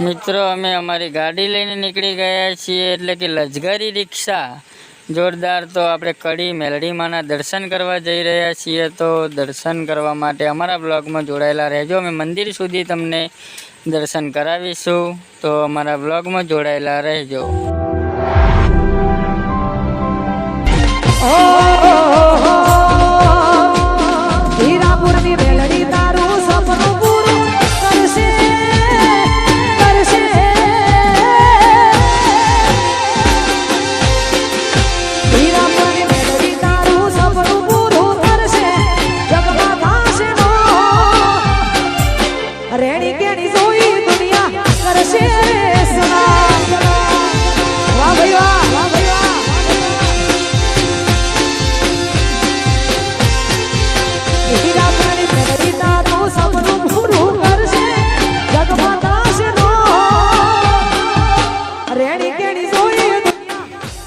મિત્રો, અમે અમારી ગાડી લઈને નીકળી ગયા છીએ, એટલે કે લજગરી રિક્ષા. જોરદાર તો આપણે કડી મેલડીમાંના દર્શન કરવા જઈ રહ્યા છીએ, તો દર્શન કરવા માટે અમારા બ્લોગમાં જોડાયેલા રહેજો. અમે મંદિર સુધી તમને દર્શન કરાવીશું, તો અમારા બ્લોગમાં જોડાયેલા રહેજો.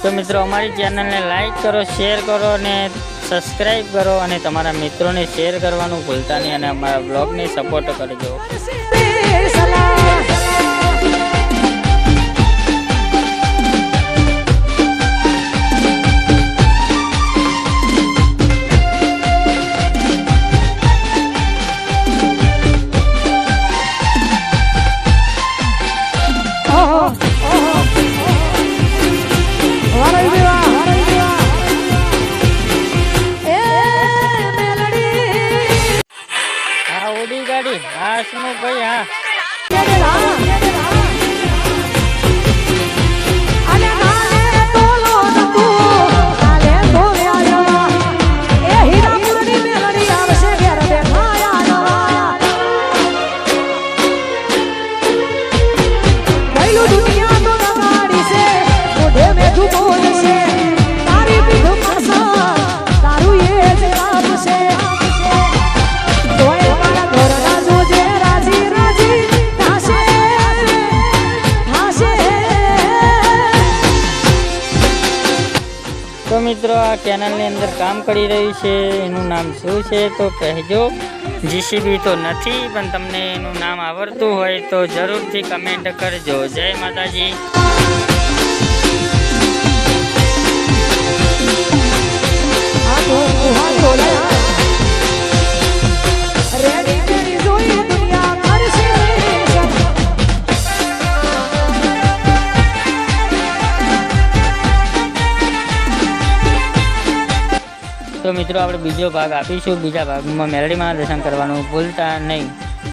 તો મિત્રો અમારી ચેનલને લાઈક કરો શેર કરો અને સબસ્ક્રાઈબ કરો અને તમારા મિત્રોને શેર કરવાનું ભૂલતા નહીં અને અમારા બ્લોગને સપોર્ટ કરજો. ગાડી. હા શું ભાઈ હા. તો મિત્રો, આ ચેનલની અંદર કામ કરી રહ્યું છે. એનું નામ શું છે તો કહેજો. જીસીબી તો નથી, પણ તમને એનું નામ આવડતું હોય તો જરૂરથી કમેન્ટ કરજો. જય માતાજી. તો મિત્રો આપણે બીજો ભાગ આપીશું. બીજા ભાગમાં મેલડીમાં દર્શન કરવાનું ભૂલતા નહીં.